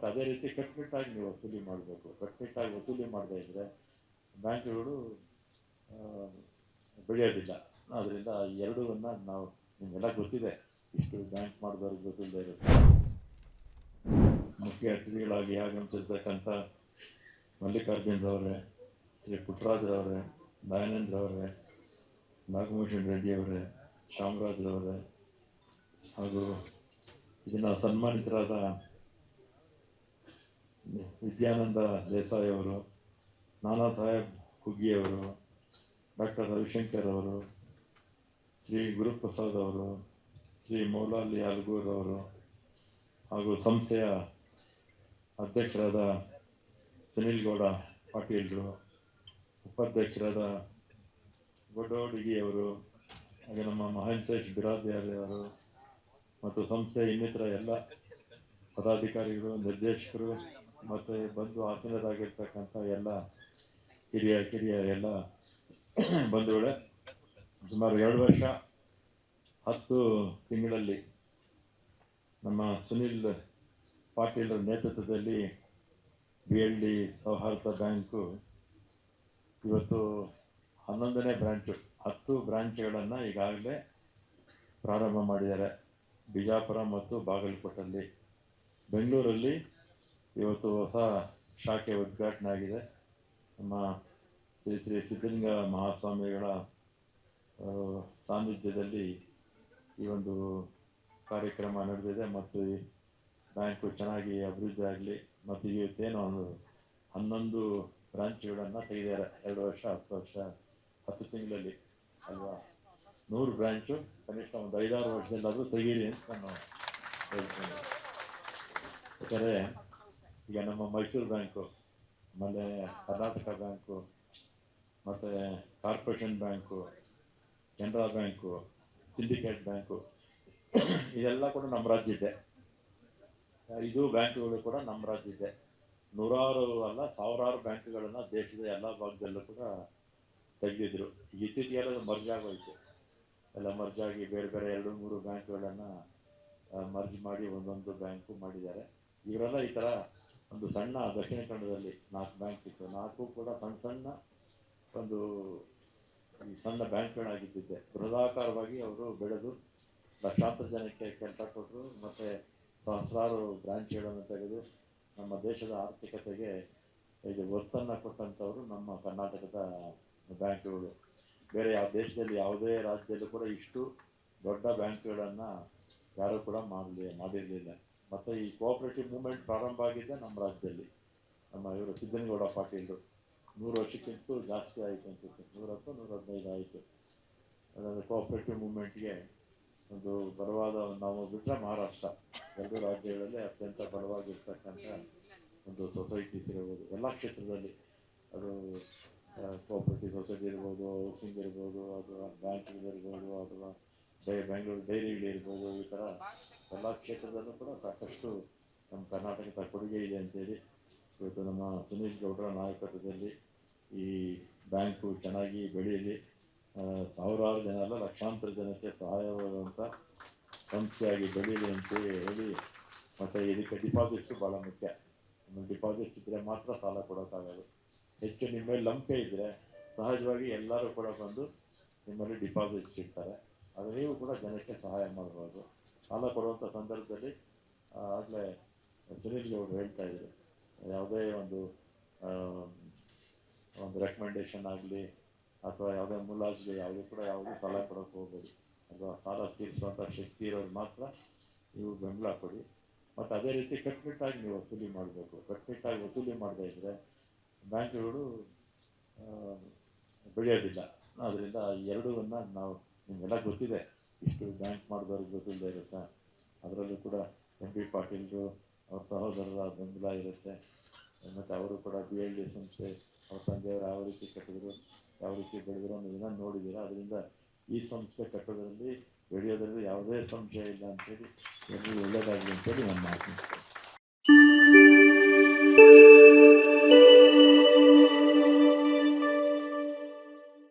ಮತ್ತು ಅದೇ ರೀತಿ ಕಟ್ನಿಟ್ಟಾಗಿ ನೀವು ವಸೂಲಿ ಮಾಡಬೇಕು. ಕಟ್ನಿಟ್ಟಾಗಿ ವಸೂಲಿ ಮಾಡದೇ ಇದ್ದರೆ ಬ್ಯಾಂಕ್ಗಳು ಬೆಳೆಯೋದಿಲ್ಲ. ಆದ್ದರಿಂದ ಈ ಎರಡನ್ನ ನಾವು ನಿಮಗೆಲ್ಲ ಗೊತ್ತಿದೆ. ಇಷ್ಟು ಬ್ಯಾಂಕ್ ಮಾಡಿದವ್ರಿಗೆ ಗೊತ್ತಿಲ್ಲದೆ ಇರುತ್ತೆ ಮುಖ್ಯ ಅತಿಥಿಗಳಾಗಿ ಆಗಮಿಸಿರ್ತಕ್ಕಂಥ ಮಲ್ಲಿಕಾರ್ಜುನರವರೇ ಶ್ರೀ ಪುಟ್ರಾಜ್ರವರೇ ದಯಾನಂದ್ರವರೇ ನಾಗಭೂಷಣ್ ರೆಡ್ಡಿ ಅವರೇ ಶಾಮರಾಜ್ರವರೇ ಹಾಗೂ ಇದನ್ನು ಸನ್ಮಾನಿತರಾದ ವಿದ್ಯಾನಂದ ದೇಸಾಯಿ ಅವರು, ನಾನಾ ಸಾಹೇಬ್ ಕುಗ್ಗಿಯವರು ಡಾಕ್ಟರ್ ರವಿಶಂಕರ್ ಅವರು, ಶ್ರೀ ಗುರುಪ್ರಸಾದ್ ಅವರು, ಶ್ರೀ ಮೌಲಾಲಿ ಅಲ್ಗೂರ್ ಅವರು ಹಾಗೂ ಸಂಸ್ಥೆಯ ಅಧ್ಯಕ್ಷರಾದ ಸುನಿಲ್ ಗೌಡ ಪಾಟೀಲ್ರು, ಉಪಾಧ್ಯಕ್ಷರಾದ ಗೊಡ್ಡೋಡಿಗಿಯವರು ಹಾಗೆ ನಮ್ಮ ಮಹಂತೇಶ್ ಬಿರಾದಿಯಾರಿ ಅವರು ಮತ್ತು ಸಂಸ್ಥೆಯ ಇನ್ನಿತರ ಎಲ್ಲ ಪದಾಧಿಕಾರಿಗಳು, ನಿರ್ದೇಶಕರು ಮತ್ತು ಬಂದು ಆಸೀನರಾಗಿರ್ತಕ್ಕಂಥ ಎಲ್ಲ ಹಿರಿಯ, ಕಿರಿಯ ಎಲ್ಲ ಬಂಧುಗಳೇ, ಸುಮಾರು ಎರಡು ವರ್ಷ, ಹತ್ತು ತಿಂಗಳಲ್ಲಿ ನಮ್ಮ ಸುನಿಲ್ ಪಾಟೀಲ್ರ ನೇತೃತ್ವದಲ್ಲಿ ಬಿ ಎಲ್ ಡಿ ಸೌಹಾರ್ದ ಬ್ಯಾಂಕು ಇವತ್ತು ಹನ್ನೊಂದನೇ ಬ್ರಾಂಚು, ಹತ್ತು ಬ್ರಾಂಚ್ಗಳನ್ನು ಈಗಾಗಲೇ ಪ್ರಾರಂಭ ಮಾಡಿದ್ದಾರೆ. ಬಿಜಾಪುರ ಮತ್ತು ಬಾಗಲಕೋಟಲ್ಲಿ ಬೆಂಗಳೂರಲ್ಲಿ ಇವತ್ತು ಹೊಸ ಶಾಖೆ ಉದ್ಘಾಟನೆ ಆಗಿದೆ ನಮ್ಮ ಶ್ರೀ ಶ್ರೀ ಸಿದ್ಧಲಿಂಗ ಮಹಾಸ್ವಾಮಿಗಳ ಸಾನ್ನಿಧ್ಯದಲ್ಲಿ ಈ ಒಂದು ಕಾರ್ಯಕ್ರಮ ನಡೆದಿದೆ ಮತ್ತು ಈ ಬ್ಯಾಂಕು ಚೆನ್ನಾಗಿ ಅಭಿವೃದ್ಧಿ ಆಗಲಿ ಮತ್ತು ಇವತ್ತೇನು ಒಂದು ಹನ್ನೊಂದು ಬ್ರಾಂಚ್ಗಳನ್ನು ತೆಗೆದಿದ್ದಾರೆ. ಎರಡು ವರ್ಷ, ಹತ್ತು ವರ್ಷ, ಹತ್ತು ತಿಂಗಳಲ್ಲಿ ಅಲ್ವಾ? ನೂರು ಬ್ರಾಂಚು, ಕನಿಷ್ಠ ಒಂದು ಐದಾರು ವರ್ಷದಲ್ಲಾದರೂ ತೆಗೀರಿ ಅಂತ ನಾನು ಹೇಳ್ತೀನಿ. ಯಾಕಂದರೆ ಈಗ ನಮ್ಮ ಮೈಸೂರು ಬ್ಯಾಂಕು ಆಮೇಲೆ ಕರ್ನಾಟಕ ಬ್ಯಾಂಕು ಮತ್ತು corporation bank Canara bank syndicate bank ಇದೆಲ್ಲ ಕೂಡ ನಮ್ಮ ರಾಜ್ಯ ಇದೆ. ಇದು ಬ್ಯಾಂಕುಗಳು ಕೂಡ ನಮ್ಮ ರಾಜ್ಯ ಇದೆ. ನೂರಾರು ಅಲ್ಲ, ಸಾವಿರಾರು ಬ್ಯಾಂಕ್ಗಳನ್ನು ದೇಶದ ಎಲ್ಲ ಭಾಗದಲ್ಲೂ ಕೂಡ ತೆಗೆದಿದ್ರು. ಇತ್ತೀಚೆಗೆಲ್ಲ ಮರ್ಜ್ ಆಗೋಯ್ತು. ಎಲ್ಲ ಮರ್ಜ್ ಆಗಿ ಬೇರೆ ಬೇರೆ ಎರಡು, ಮೂರು ಬ್ಯಾಂಕ್ಗಳನ್ನು ಮರ್ಜ್ ಮಾಡಿ ಒಂದೊಂದು ಬ್ಯಾಂಕು ಮಾಡಿದ್ದಾರೆ. ಇವರೆಲ್ಲ ಈ ಥರ ಒಂದು ಸಣ್ಣ ದಕ್ಷಿಣ ಕನ್ನಡದಲ್ಲಿ ನಾಲ್ಕು ಬ್ಯಾಂಕ್ ಇತ್ತು. ನಾಲ್ಕು ಕೂಡ ಸಣ್ಣ ಸಣ್ಣ ಒಂದು ಸಣ್ಣ ಬ್ಯಾಂಕ್ಗಳಾಗಿದ್ದಿದ್ದೆ. ಬೃಹದಾಕಾರವಾಗಿ ಅವರು ಬೆಳೆದು ಲಕ್ಷಾಂತರ ಜನಕ್ಕೆ ಕೆಲಸ ಕೊಟ್ಟರು ಮತ್ತು ಸಹಸ್ರಾರು ಬ್ರಾಂಚ್ಗಳನ್ನು ತೆಗೆದು ನಮ್ಮ ದೇಶದ ಆರ್ಥಿಕತೆಗೆ ಇದು ಒತ್ತನ್ನು ಕೊಟ್ಟಂಥವ್ರು ನಮ್ಮ ಕರ್ನಾಟಕದ ಬ್ಯಾಂಕ್ಗಳು. ಬೇರೆ ಯಾವ ದೇಶದಲ್ಲಿ ಯಾವುದೇ ರಾಜ್ಯದಲ್ಲೂ ಕೂಡ ಇಷ್ಟು ದೊಡ್ಡ ಬ್ಯಾಂಕ್ಗಳನ್ನು ಯಾರೂ ಕೂಡ ಮಾಡಲಿ, ಮಾಡಿರಲಿಲ್ಲ. ಮತ್ತು ಈ ಕೋಆಪರೇಟಿವ್ ಮೂವ್ಮೆಂಟ್ ಪ್ರಾರಂಭ ಆಗಿದೆ ನಮ್ಮ ರಾಜ್ಯದಲ್ಲಿ. ನಮ್ಮ ಇವರು ಸಿದ್ದನಗೌಡ ಪಾಟೀಲ್ರು. ನೂರು ವರ್ಷಕ್ಕಿಂತ ಜಾಸ್ತಿ ಆಯಿತು ಅನ್ಸುತ್ತೆ. ನೂರತ್ತು ನೂರ ಹದಿನೈದು ಆಯಿತು. ಅದಾದರೆ ಕೋಆಪರೇಟಿವ್ ಮೂವ್ಮೆಂಟ್ಗೆ ಒಂದು ಬಲವಾದ ನಾವು ಬಿಟ್ಟರೆ ಮಹಾರಾಷ್ಟ್ರ. ಎರಡು ರಾಜ್ಯಗಳಲ್ಲಿ ಅತ್ಯಂತ ಬಲವಾಗಿರ್ತಕ್ಕಂಥ ಒಂದು ಸೊಸೈಟೀಸ್ ಇರ್ಬೋದು. ಎಲ್ಲ ಕ್ಷೇತ್ರದಲ್ಲಿ. ಅದು ಕೋಆಪರೇಟಿವ್ ಸೊಸೈಟಿ ಇರ್ಬೋದು ಹೌಸಿಂಗ್ ಇರ್ಬೋದು, ಅಥವಾ ಬ್ಯಾಂಕ್ಗಳಿರ್ಬೋದು ಅಥವಾ ಬೆಂಗಳೂರು ಡೈರಿಗಳಿರ್ಬೋದು ಈ ಥರ ಎಲ್ಲ ಕ್ಷೇತ್ರದಲ್ಲೂ ಕೂಡ ಸಾಕಷ್ಟು ನಮ್ಮ ಕರ್ನಾಟಕದ ಕೊಡುಗೆ ಇದೆ ಅಂತೇಳಿ ಇವತ್ತು ನಮ್ಮ ಸುನೀಲ್ ಗೌಡರ ನಾಯಕತ್ವದಲ್ಲಿ ಈ ಬ್ಯಾಂಕು ಚೆನ್ನಾಗಿ ಬೆಳೆಯಲಿ ಸಾವಿರಾರು ಜನ ಅಲ್ಲ ಲಕ್ಷಾಂತರ ಜನಕ್ಕೆ ಸಹಾಯವಾಗುವಂಥ ಸಂಸ್ಥೆಯಾಗಿ ಬೆಳೀಲಿ ಅಂತ ಹೇಳಿ, ಮತ್ತು ಇದಕ್ಕೆ ಡಿಪಾಸಿಟ್ಸು ಭಾಳ ಮುಖ್ಯ. ಡಿಪಾಸಿಟ್ಸ್ ಇದ್ದರೆ ಮಾತ್ರ ಸಾಲ ಕೊಡೋಕ್ಕಾಗೋದು ಹೆಚ್ಚು ನಿಮ್ಮಲ್ಲಿ ಮೇಲೆ ನಂಬಿಕೆ ಇದ್ದರೆ ಸಹಜವಾಗಿ ಎಲ್ಲರೂ ಕೂಡ ಬಂದು ನಿಮ್ಮಲ್ಲಿ ಡಿಪಾಸಿಟ್ಸ್ ಇಡ್ತಾರೆ. ಅದು ನೀವು ಕೂಡ ಜನಕ್ಕೆ ಸಹಾಯ ಮಾಡ್ಬೋದು. ಸಾಲ ಕೊಡುವಂಥ ಸಂದರ್ಭದಲ್ಲಿ ಆಗಲೇ ಸುನೀಲ್ ಅವರು ಹೇಳ್ತಾ ಇದ್ರು. ಯಾವುದೇ ಒಂದು ಒಂದು ರೆಕಮೆಂಡೇಶನ್ ಆಗಲಿ, ಅಥವಾ ಯಾವುದೇ ಮುಲಾಜ್ಗೆ ಯಾವುದೂ ಕೂಡ ಯಾವುದೇ ಸಾಲ ಕೊಡೋಕ್ಕೆ ಹೋಗ್ಬೋದು ಅಥವಾ ಸಾಲ ತೀರಿಸುವಂಥ ಶಕ್ತಿ ಇರೋರು ಮಾತ್ರ ನೀವು ಬೆಂಬಲ ಕೊಡಿ. ಮತ್ತು ಅದೇ ರೀತಿ ಕಟ್ನಿಟ್ಟಾಗಿ ನೀವು ವಸೂಲಿ ಮಾಡಬೇಕು. ಕಟ್ನಿಟ್ಟಾಗಿ ವಸೂಲಿ ಮಾಡದೇ ಇದ್ದರೆ ಬ್ಯಾಂಕ್ಗಳು ಬೆಳೆಯೋದಿಲ್ಲ. ಆದ್ದರಿಂದ ಈ ಎರಡನ್ನ ನಾವು ನಿಮಗೆಲ್ಲ ಗೊತ್ತಿದೆ. ಇಷ್ಟು ಬ್ಯಾಂಕ್ ಮಾಡಿದವ್ರಿಗೆ ಗೊತ್ತಿಲ್ಲದೆ ಇರುತ್ತೆ. ಅದರಲ್ಲೂ ಕೂಡ ಎಂ ಪಿ ಪಾಟೀಲ್ರು, ಅವ್ರ ಸಹೋದರರ ಬೆಂಬಲ ಇರುತ್ತೆ. ಮತ್ತು ಅವರು ಕೂಡ ಬಿ ಎಲ್ ಡಿ ಸಂಸ್ಥೆ, ಅವ್ರ ತಂದೆಯವರು ಯಾವ ರೀತಿ ಕಟ್ಟಿದ್ರು, ಯಾವ ರೀತಿ ಬೆಳೆದ್ರು ಅನ್ನೋದನ್ನ ನೋಡಿದ್ದೀರಾ ಅದರಿಂದ ಈ ಸಂಸ್ಥೆ ಕಟ್ಟೋದ್ರಲ್ಲಿ, ಬೆಳೆಯೋದ್ರಲ್ಲಿ ಯಾವುದೇ ಸಂಶಯ ಇಲ್ಲ ಅಂತೇಳಿ ಎಲ್ಲರಿಗೂ ಒಳ್ಳೆಯದಾಗಲಿ ಅಂತೇಳಿ ನಾನು ಮಾತು.